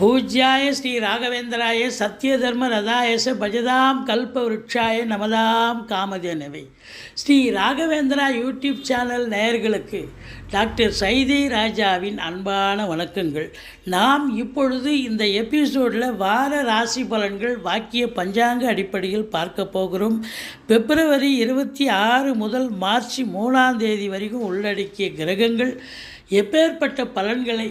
பூஜ்யாய ஸ்ரீ ராகவேந்திராய சத்ய தர்ம ரதாயச பஜதாம் கல்ப விருட்சாய நமதாம் காமதேனவை ஸ்ரீ ராகவேந்திரா யூடியூப் சேனல் நேயர்களுக்கு டாக்டர் சைதை ராஜாவின் அன்பான வணக்கங்கள். நாம் இப்பொழுது இந்த எபிசோடில் வார ராசி பலன்கள் வாக்கிய பஞ்சாங்க அடிப்படையில் பார்க்க போகிறோம். பிப்ரவரி இருபத்தி ஆறு முதல் மார்ச் மூணாம் தேதி வரைக்கும் உள்ளடக்கிய கிரகங்கள் எப்பேற்பட்ட பலன்களை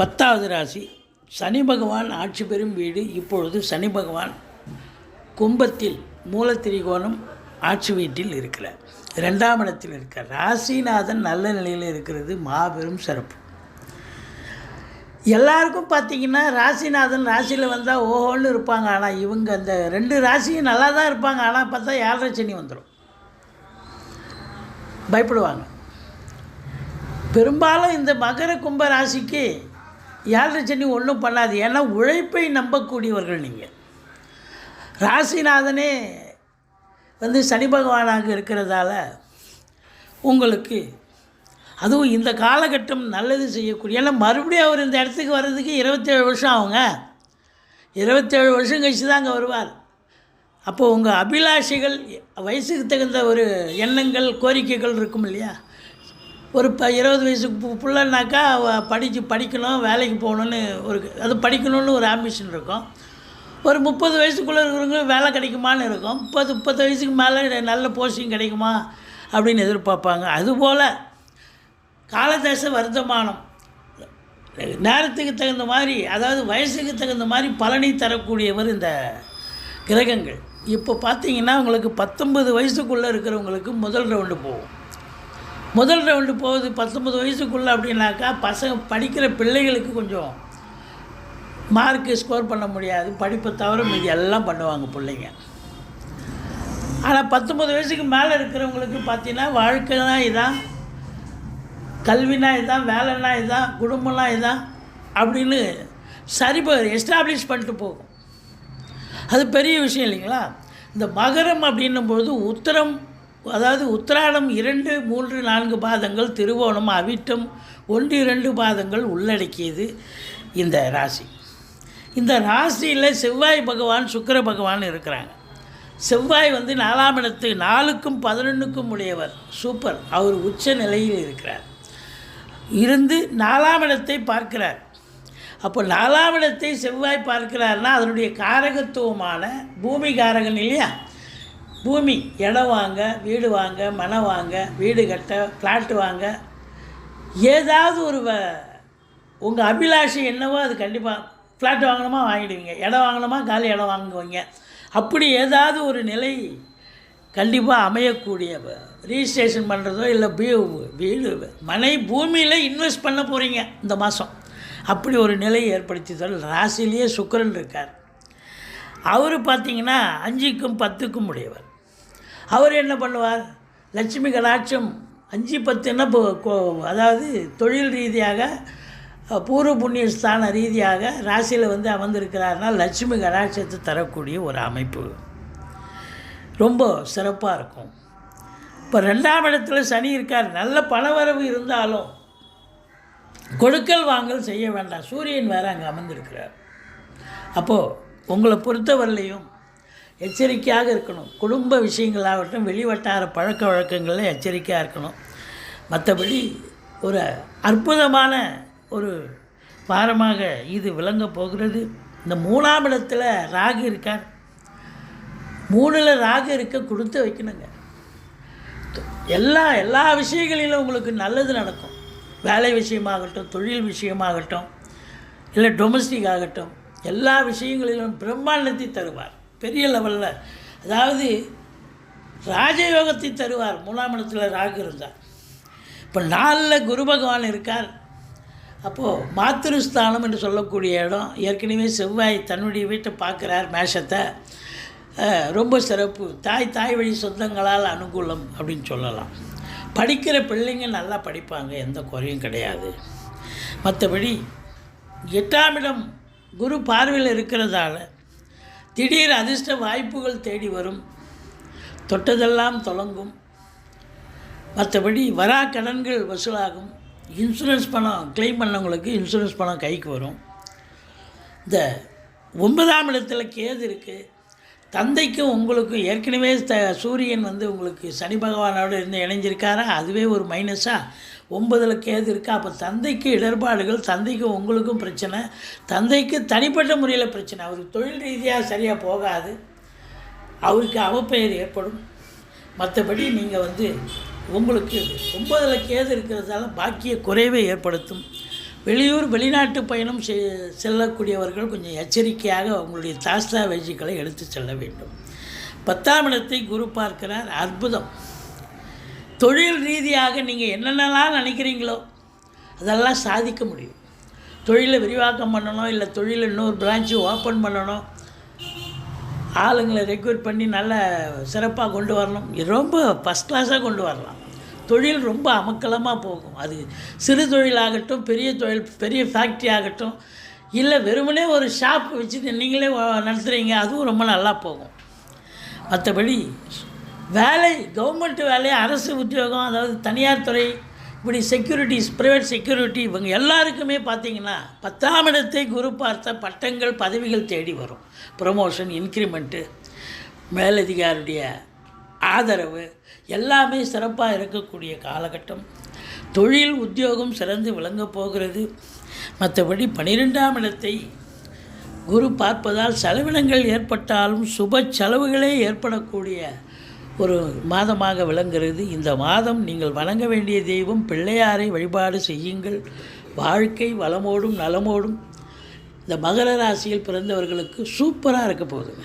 பத்தாவது ராசி. சனி பகவான் ஆட்சி பெறும் வீடு இப்பொழுது சனி பகவான் கும்பத்தில் மூலத்திரிகோணம் ஆட்சி வீட்டில் இருக்கிறார். ரெண்டாம் இடத்தில் இருக்கிறார் ராசிநாதன் நல்ல நிலையில் இருக்கிறது. மாபெரும் சிறப்பு. எல்லாருக்கும் பார்த்தீங்கன்னா ராசிநாதன் ராசியில் வந்தால் ஓஹோன்னு இருப்பாங்க. ஆனால் இவங்க அந்த ரெண்டு ராசியும் நல்லா தான் இருப்பாங்க. ஆனால் பார்த்தா ஏழரை சனி வந்துடும் பயப்படுவாங்க. பெரும்பாலும் இந்த மகர கும்ப ராசிக்கு ஏழரை சனி ஒன்றும் பண்ணாது. ஏன்னா உழைப்பை நம்பக்கூடியவர்கள் நீங்கள் ராசிநாதனே வந்து சனி பகவானாக இருக்கிறதால உங்களுக்கு அதுவும் இந்த காலகட்டம் நல்லது செய்யக்கூடிய ஏன்னா மறுபடியும் அவர் இந்த இடத்துக்கு வர்றதுக்கு இருபத்தேழு வருஷம் ஆகுங்க. இருபத்தேழு வருஷம் கழிச்சு தான் அங்கே வருவார். அப்போது உங்கள் அபிலாஷைகள் வயசுக்கு தகுந்த ஒரு எண்ணங்கள் கோரிக்கைகள் இருக்கும் இல்லையா? ஒரு ப இருபது வயசுக்கு பு- படிச்சு படிக்கணும் வேலைக்கு போகணுன்னு ஒரு அது படிக்கணும்னு ஒரு ஆம்பிஷன் இருக்கும். ஒரு முப்பது வயசுக்குள்ளே இருக்கிறவங்க வேலை கிடைக்குமான்னு இருக்கும். முப்பது முப்பது வயசுக்கு மேலே நல்ல போஸ்டிங் கிடைக்குமா அப்படின்னு எதிர்பார்ப்பாங்க. அதுபோல் காலதேச வர்த்தமானம். நேரத்துக்கு தகுந்த மாதிரி அதாவது வயசுக்கு தகுந்த மாதிரி பலனை தரக்கூடியவர் இந்த கிரகங்கள். இப்போ பார்த்தீங்கன்னா உங்களுக்கு பத்தொன்பது வயசுக்குள்ளே இருக்கிறவங்களுக்கு முதல் ரவுண்டு போகும். முதல் ரவுண்டு போகுது பத்தொம்பது வயசுக்குள்ளே அப்படின்னாக்கா பசங்க படிக்கிற பிள்ளைகளுக்கு கொஞ்சம் மார்க்கு ஸ்கோர் பண்ண முடியாது. படிப்பை தவிர மீதி எல்லாம் பண்ணுவாங்க பிள்ளைங்க. ஆனால் பத்தொம்பது வயசுக்கு மேலே இருக்கிறவங்களுக்கு பார்த்தீங்கன்னா வாழ்க்கைனா இதான். கல்வினா இதான் வேலைனா இதான் குடும்பம்னா இதான் அப்படின்னு சரி எஸ்டாப்ளிஷ் பண்ணிட்டு போகும். அது பெரிய விஷயம் இல்லைங்களா? இந்த மகரம் அப்படின்னும்பொழுது உத்தரம் அதாவது உத்திராடம் இரண்டு மூன்று நான்கு பாதங்கள் திருவோணம் அவிட்டம் ஒன்று இரண்டு பாதங்கள் உள்ளடக்கியது இந்த ராசி. இந்த ராசியில் செவ்வாய் பகவான் சுக்கிர பகவான் இருக்கிறாங்க. செவ்வாய் வந்து நாலாம் இடத்து நாலுக்கும் பதினொன்றுக்கும் உடையவர். சூப்பர். அவர் உச்ச நிலையில் இருக்கிறார். இருந்து நாலாம் இடத்தை பார்க்கிறார். அப்போ நாலாம் இடத்தை செவ்வாய் பார்க்கிறார்னா அதனுடைய காரகத்துவமான பூமி காரகன் இல்லையா? பூமி இடம் வாங்க வீடு வாங்க மனம் வாங்க வீடு கட்ட ஃப்ளாட்டு வாங்க. ஏதாவது ஒரு உங்கள் அபிலாஷை என்னவோ அது கண்டிப்பாக ஃப்ளாட் வாங்கணுமா வாங்கிடுவீங்க. இடம் வாங்கணுமா? காலி இடம் வாங்குவீங்க. அப்படி ஏதாவது ஒரு நிலை கண்டிப்பாக அமையக்கூடிய ரிஜிஸ்ட்ரேஷன் பண்ணுறதோ இல்லை வீ வீடு மனை பூமியில் இன்வெஸ்ட் பண்ண போகிறீங்க இந்த மாதம் அப்படி ஒரு நிலை ஏற்படுத்தி தர ராசிலேயே சுக்கரன் இருக்கார். அவர் பார்த்தீங்கன்னா அஞ்சுக்கும் பத்துக்கும் உடையவர். அவர் என்ன பண்ணுவார்? லட்சுமி கடாட்சம் அஞ்சு பத்துன்னா இப்போ கோ- அதாவது தொழில் ரீதியாக பூர்வ புண்ணிய ஸ்தான ரீதியாக ராசியில் வந்து அமர்ந்திருக்கிறார்னா லட்சுமி கடாட்சத்தை தரக்கூடிய ஒரு அமைப்பு. ரொம்ப சிறப்பாக இருக்கும். இப்போ ரெண்டாம் இடத்துல சனி இருக்கார். நல்ல பணவரவு இருந்தாலும் கொடுக்கல் வாங்கல் செய்ய வேண்டாம். சூரியன் வேறு அங்கே அமர்ந்திருக்கிறார். அப்போது உங்களை பொறுத்தவரையிலையும் எச்சரிக்கையாக இருக்கணும். குடும்ப விஷயங்களாகட்டும் வெளிவட்டார பழக்க வழக்கங்களில் எச்சரிக்கையாக இருக்கணும். மற்றபடி ஒரு அற்புதமான ஒரு வாரமாக இது விளங்க போகிறது. இந்த மூணாம் இடத்துல ராகு இருக்கார். மூணில் ராகு இருக்க கொடுத்து வைக்கணுங்க. எல்லா எல்லா விஷயங்களிலும் உங்களுக்கு நல்லது நடக்கும். வேலை விஷயமாகட்டும் தொழில் விஷயமாகட்டும் இல்லை டொமஸ்டிக் ஆகட்டும் எல்லா விஷயங்களிலும் பிரம்மாண்டத்தை தருவார். பெரிய லெவலில் அதாவது ராஜயோகத்தை தருவார். மூணாம் இடத்துல ராகு இருந்தார். இப்போ நாலில் குரு பகவான் இருக்கார். அப்போது மாத்திருஸ்தானம் என்று சொல்லக்கூடிய இடம் ஏற்கனவே செவ்வாய் தன்னுடைய வீட்டை பார்க்குறார் மேஷத்தை. ரொம்ப சிறப்பு. தாய் தாய் வழி சொந்தங்களால் அனுகூலம் அப்படின்னு சொல்லலாம். படிக்கிற பிள்ளைங்க நல்லா படிப்பாங்க. எந்த குறையும் கிடையாது. மற்றபடி எட்டாம் இடம் குரு பார்வையில் இருக்கிறதால திடீர் அதிர்ஷ்ட வாய்ப்புகள் தேடி வரும். தொட்டதெல்லாம் தொடங்கும். மற்றபடி வரா கடன்கள் வசூலாகும். இன்சூரன்ஸ் பணம் க்ளைம் பண்ணவங்களுக்கு இன்சூரன்ஸ் பணம் கைக்கு வரும். இந்த ஒன்பதாம் இடத்துல கேது இருக்குது தந்தைக்கும் உங்களுக்கும் ஏற்கனவே த சூரியன் வந்து உங்களுக்கு சனி பகவானோடு இருந்து இணைஞ்சிருக்காரா? அதுவே ஒரு மைனஸாக ஒன்பதில் கேது இருக்கா? அப்போ தந்தைக்கு இடர்பாடுகள் தந்தைக்கும் உங்களுக்கும் பிரச்சனை. தந்தைக்கு தனிப்பட்ட முறையில் பிரச்சனை. அவருக்கு தொழில் ரீதியாக சரியாக போகாது. அவருக்கு அவப்பெயர் ஏற்படும். மற்றபடி நீங்கள் வந்து உங்களுக்கு ஒன்பதில் கேது இருக்கிறதால பாக்கிய குறைவை ஏற்படுத்தும். வெளியூர் வெளிநாட்டு பயணம் செ செல்லக்கூடியவர்கள் கொஞ்சம் எச்சரிக்கையாக அவங்களுடைய தாஸ்தாவேஜிகளை எடுத்து செல்ல வேண்டும். பத்தாம் இடத்தை குரு பார்க்கிறார். அற்புதம். தொழில் ரீதியாக நீங்கள் என்னென்னலாம் நினைக்கிறீங்களோ அதெல்லாம் சாதிக்க முடியும். தொழிலை விரிவாக்கம் பண்ணணும் இல்லை தொழில் இன்னொரு பிரான்ச்சு ஓப்பன் பண்ணணும். ஆளுங்களை ரெக்ரூட் பண்ணி நல்ல சிறப்பாக கொண்டு வரணும். ரொம்ப ஃபஸ்ட் கிளாஸாக கொண்டு வரலாம். தொழில் ரொம்ப அமக்கலமாக போகும். அது சிறு தொழிலாகட்டும் பெரிய தொழில் பெரிய ஃபேக்ட்ரி ஆகட்டும் இல்லை வெறுமனே ஒரு ஷாப் வச்சு நீங்களே நடத்துகிறீங்க அதுவும் ரொம்ப நல்லா போகும். மற்றபடி வேலை கவர்மெண்ட் வேலை அரசு உத்தியோகம் அதாவது தனியார் துறை இப்படி செக்யூரிட்டிஸ் ப்ரைவேட் செக்யூரிட்டி இவங்க எல்லாருக்குமே பார்த்தீங்கன்னா பத்தாம் இடத்தை குரு பார்த்த பட்டங்கள் பதவிகள் தேடி வரும். ப்ரமோஷன் இன்க்ரிமெண்ட்டு மேலதிகாரியுடைய ஆதரவு எல்லாமே சிறப்பாக இருக்கக்கூடிய காலகட்டம். தொழில் உத்தியோகம் சிறந்து விளங்கப் போகிறது. மற்றபடி பன்னிரெண்டாம் இடத்தை குரு பார்ப்பதால் செலவினங்கள் ஏற்பட்டாலும் சுப செலவுகளே ஏற்படக்கூடிய ஒரு மாதமாக விளங்குகிறது. இந்த மாதம் நீங்கள் வணங்க வேண்டிய தெய்வம் பிள்ளையாரை வழிபாடு செய்யுங்கள். வாழ்க்கை வளமோடும் நலமோடும். இந்த மகர ராசியில் பிறந்தவர்களுக்கு சூப்பராக இருக்க போகுதுங்க.